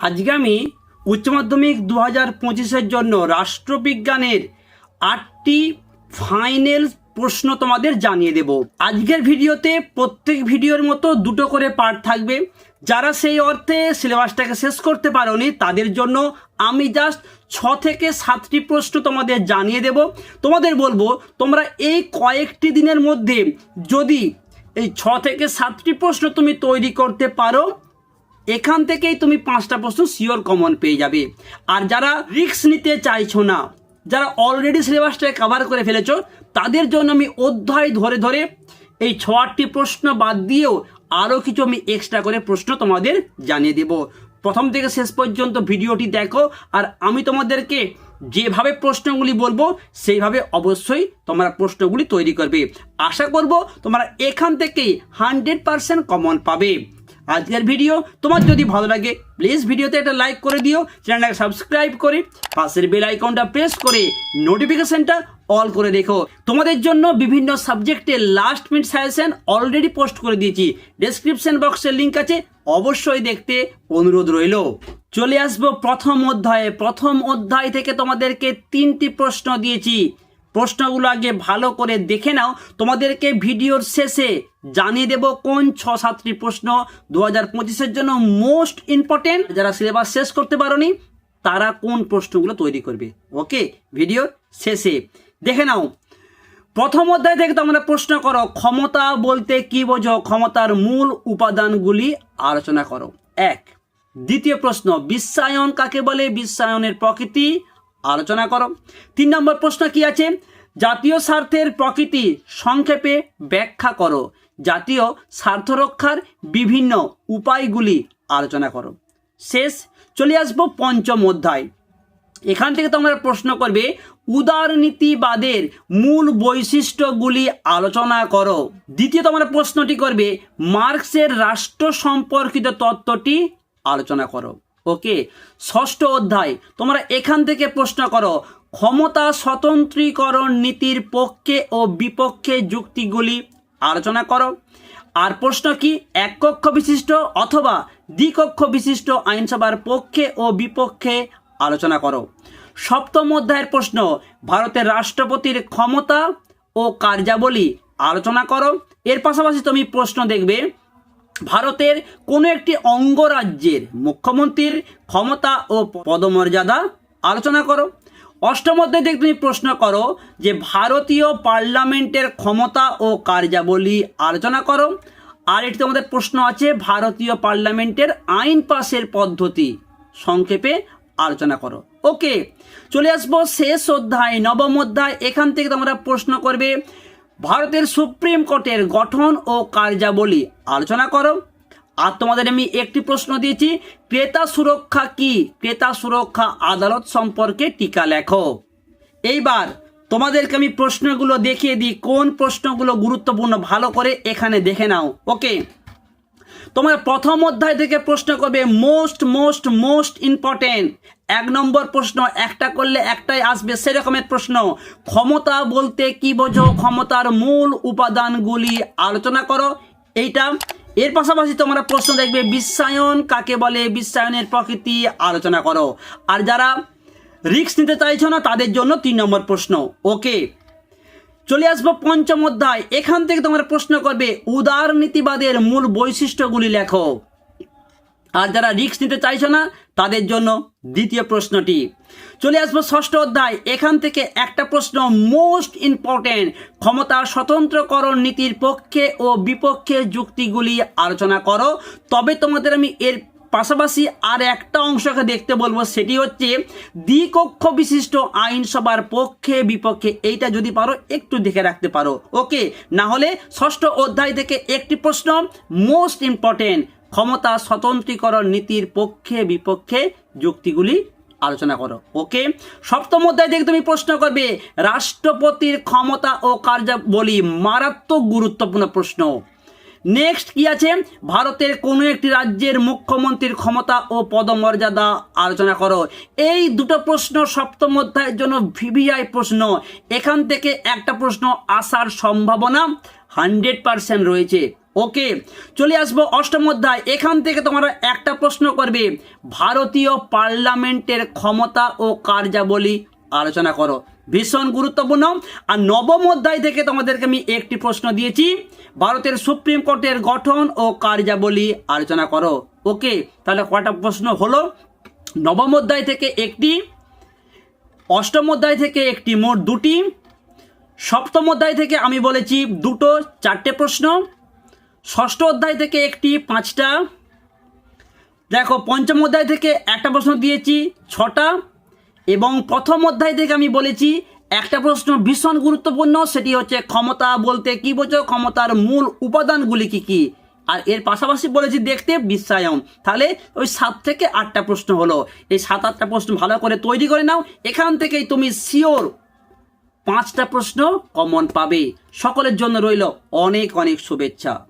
আজকে আমি উচ্চ মাধ্যমিক দু হাজার পঁচিশের জন্য রাষ্ট্রবিজ্ঞানের আটটি ফাইনাল প্রশ্ন তোমাদের জানিয়ে দেব। আজকের ভিডিওতে প্রত্যেক ভিডিওর মতো দুটো করে পার্ট থাকবে। যারা সেই অর্থে সিলেবাসটাকে শেষ করতে পারোনি, তাদের জন্য আমি জাস্ট ছ থেকে সাতটি প্রশ্ন তোমাদের জানিয়ে দেব। তোমাদের বলব, তোমরা এই কয়েকটি দিনের মধ্যে যদি এই ছ থেকে সাতটি প্রশ্ন তুমি তৈরি করতে পারো এখান থেকেই তুমি পাঁচটা প্রশ্ন শিওর কমন পেয়ে যাবে। আর যারা রিস্ক নিতে চাইছো না, যারা অলরেডি সিলেবাসটাকে কভার করে ফেলেছো, তাদের জন্য আমি অধ্যায় ধরে ধরে এই ছ আটটি প্রশ্ন বাদ দিয়েও আরও কিছু আমি এক্সট্রা করে প্রশ্ন তোমাদের জানিয়ে দেব। প্রথম থেকে শেষ পর্যন্ত ভিডিওটি দেখো, আর আমি তোমাদেরকে যেভাবে প্রশ্নগুলি বলব, সেইভাবে অবশ্যই তোমরা প্রশ্নগুলি তৈরি করবে। আশা করব তোমরা এখান থেকেই হান্ড্রেড পারসেন্ট কমন পাবে। আজকের ভিডিও। তোমার যদি ভালো লাগে প্লিজ ভিডিওতে একটা লাইক করে দিও। চ্যানেলটাকে সাবস্ক্রাইব করে পাশের বেল আইকনটা প্রেস করে নোটিফিকেশনটা অল করে দেখো তোমাদের জন্য বিভিন্ন সাবজেক্টে last minute suggestion already post করে দিয়েছি। ডেসক্রিপশন বক্সের লিঙ্ক আছে, অবশ্যই দেখতে অনুরোধ রইল। চলে আসব প্রথম অধ্যায়ে। প্রথম অধ্যায় থেকে তোমাদেরকে তিনটি প্রশ্ন দিয়েছি। প্রশ্নগুলো আগে ভালো করে দেখে নাও। তোমাদেরকে ভিডিওর শেষে জানিয়ে দেব কোন ছ সাতটি প্রশ্ন দু হাজার পঁচিশের জন্য মোস্ট ইম্পর্টেন্ট। যারা সিলেবাস শেষ করতে পারোনি, তারা কোন প্রশ্নগুলো তৈরি করবে। ওকে, ভিডিওর শেষে। দেখে নাও। প্রথম অধ্যায় থেকে তোমরা প্রশ্ন করো, ক্ষমতা বলতে কি বোঝো? ক্ষমতার মূল উপাদানগুলি আলোচনা করো। এক, দ্বিতীয় প্রশ্ন, বিশ্বায়ন কাকে বলে? বিশ্বায়নের প্রকৃতি আলোচনা করো। তিন নম্বর প্রশ্ন কি আছে? জাতীয় স্বার্থের প্রকৃতি সংক্ষেপে ব্যাখ্যা করো। জাতীয় স্বার্থ রক্ষার বিভিন্ন উপায়গুলি আলোচনা করো। শেষ, চলে আসব পঞ্চম অধ্যায়। এখান থেকে তোমরা প্রশ্ন করবে, উদারনীতিবাদের মূল বৈশিষ্ট্যগুলি আলোচনা করো। দ্বিতীয় তোমরা প্রশ্নটি করবে, মার্কসের রাষ্ট্র সম্পর্কিত তত্ত্বটি আলোচনা করো। ওকে? ষষ্ঠ অধ্যায়, তোমরা এখান থেকে প্রশ্ন করো, ক্ষমতা স্বতন্ত্রীকরণ নীতির পক্ষে ও বিপক্ষে যুক্তিগুলি আলোচনা করো। আর প্রশ্ন কি, এক কক্ষ বিশিষ্ট অথবা দ্বিকক্ষ বিশিষ্ট আইনসভার পক্ষে ও বিপক্ষে আলোচনা করো। সপ্তম অধ্যায়ের প্রশ্ন, ভারতের রাষ্ট্রপতির ক্ষমতা ও কার্যাবলী আলোচনা করো। এর পাশাপাশি তুমি প্রশ্ন দেখবে ভারতের কোনো একটি অঙ্গরাজ্যের মুখ্যমন্ত্রীর ক্ষমতা ও পদমর্যাদা আলোচনা করো। অষ্টম অধ্যায় থেকে তুমি প্রশ্ন করো যে ভারতীয় পার্লামেন্টের ক্ষমতা ও কার্যাবলী আলোচনা করো। আর এটি তোমাদের প্রশ্ন আছে, ভারতীয় পার্লামেন্টের আইন পাশের পদ্ধতি সংক্ষেপে আলোচনা করো। ওকে, চলে আসব শেষ অধ্যায়, নবম অধ্যায়। এখান থেকে তোমরা প্রশ্ন করবে ভারতের সুপ্রিম কোর্টের গঠন ও কার্যাবলী আলোচনা করো। আর তোমাদের আমি একটি প্রশ্ন দিয়েছি, ক্রেতা সুরক্ষা কি? ক্রেতা সুরক্ষা আদালত সম্পর্কে টিকা লেখো। এইবার তোমাদেরকে আমি প্রশ্নগুলো দেখিয়ে দিই, কোন প্রশ্নগুলো গুরুত্বপূর্ণ ভালো করে এখানে দেখে নাও। ওকে তোমার প্রথম অধ্যায় থেকে প্রশ্ন করবে মোস্ট মোস্ট মোস্ট ইম্পর্টেন্ট এক নম্বর প্রশ্ন, একটা করলে একটাই আসবে, সেরকমের প্রশ্ন। ক্ষমতা বলতে কি বোঝো? ক্ষমতার মূল উপাদানগুলি আলোচনা করো। এইটা। এর পাশাপাশি তোমরা প্রশ্ন দেখবে, বিশ্বায়ন কাকে বলে? বিশ্বায়নের প্রকৃতি আলোচনা করো। আর যারা রিস্ক নিতে চাইছো না, তাদের জন্য তিন নম্বর প্রশ্ন। ওকে। চলে আসব পঞ্চম অধ্যায়। এখান থেকে তোমরা প্রশ্ন করবে উদারনীতিবাদের মূল বৈশিষ্ট্যগুলি লেখো। আর যারা রিস্ক নিতে চাইছো না, তাদের জন্য দ্বিতীয় প্রশ্নটি। চলে আসব ষষ্ঠ অধ্যায়। এখান থেকে একটা প্রশ্ন মোস্ট ইম্পর্টেন্ট ক্ষমতার স্বতন্ত্রকরণ নীতির পক্ষে ও বিপক্ষে যুক্তিগুলি আলোচনা করো। তবে তোমাদের আমি এর পাশাপাশি আর একটা অংশকে দেখতে বলব, সেটি হচ্ছে দ্বিকক্ষ বিশিষ্ট আইনসভার পক্ষে বিপক্ষে। এইটা যদি পারো, একটু দেখে রাখতে পারো। ওকে? না হলে ষষ্ঠ অধ্যায় থেকে একটি প্রশ্ন মোস্ট ইম্পর্টেন্ট ক্ষমতা স্বতন্ত্রীকরণ নীতির পক্ষে বিপক্ষে যুক্তিগুলি আলোচনা করো। ওকে? সপ্তম অধ্যায় থেকে তুমি প্রশ্ন করবে, রাষ্ট্রপতির ক্ষমতা ও কার্যাবলী মারাত্মক গুরুত্বপূর্ণ প্রশ্ন। নেক্সট কি আছে? ভারতের কোনো একটি রাজ্যের মুখ্যমন্ত্রীর ক্ষমতা ও পদমর্যাদা আলোচনা করো। এই দুটো প্রশ্ন সপ্তম অধ্যায়ের জন্য ভিভিআই প্রশ্ন। এখান থেকে একটা প্রশ্ন আসার সম্ভাবনা হান্ড্রেড পারসেন্ট রয়েছে। ওকে, চলে আসব অষ্টম অধ্যায়। এখান থেকে তোমরা একটা প্রশ্ন করবে। ভারতীয় পার্লামেন্টের ক্ষমতা ও কার্যাবলী আলোচনা করো। ভীষণ গুরুত্বপূর্ণ। আর নবম অধ্যায় থেকে তোমাদেরকে আমি একটি প্রশ্ন দিয়েছি। ভারতের সুপ্রিম কোর্টের গঠন ও কার্যাবলী আলোচনা করো। ওকে, তাহলে কটা প্রশ্ন হলো? নবম অধ্যায় থেকে একটি, অষ্টম অধ্যায় থেকে একটি, মোট দুটি। সপ্তম অধ্যায় থেকে আমি বলেছি দুটো চারটে প্রশ্ন। ষষ্ঠ অধ্যায় থেকে একটি, পাঁচটা। দেখো, পঞ্চম অধ্যায় থেকে একটা প্রশ্ন দিয়েছি, ছটা। এবং প্রথম অধ্যায় থেকে আমি বলেছি, একটা প্রশ্ন ভীষণ গুরুত্বপূর্ণ, সেটি হচ্ছে ক্ষমতা বলতে কি বোঝো? ক্ষমতার মূল উপাদানগুলি কি কি? আর এর পাশাপাশি বলেছি দেখতে বিশ্বায়ন তাহলে ওই সাত থেকে আটটা প্রশ্ন হলো। এই সাত, আটটা প্রশ্ন ভালো করে তৈরি করে নাও। এখান থেকেই তুমি শিওর পাঁচটা প্রশ্ন কমন পাবে। সকলের জন্য রইল অনেক অনেক শুভেচ্ছা।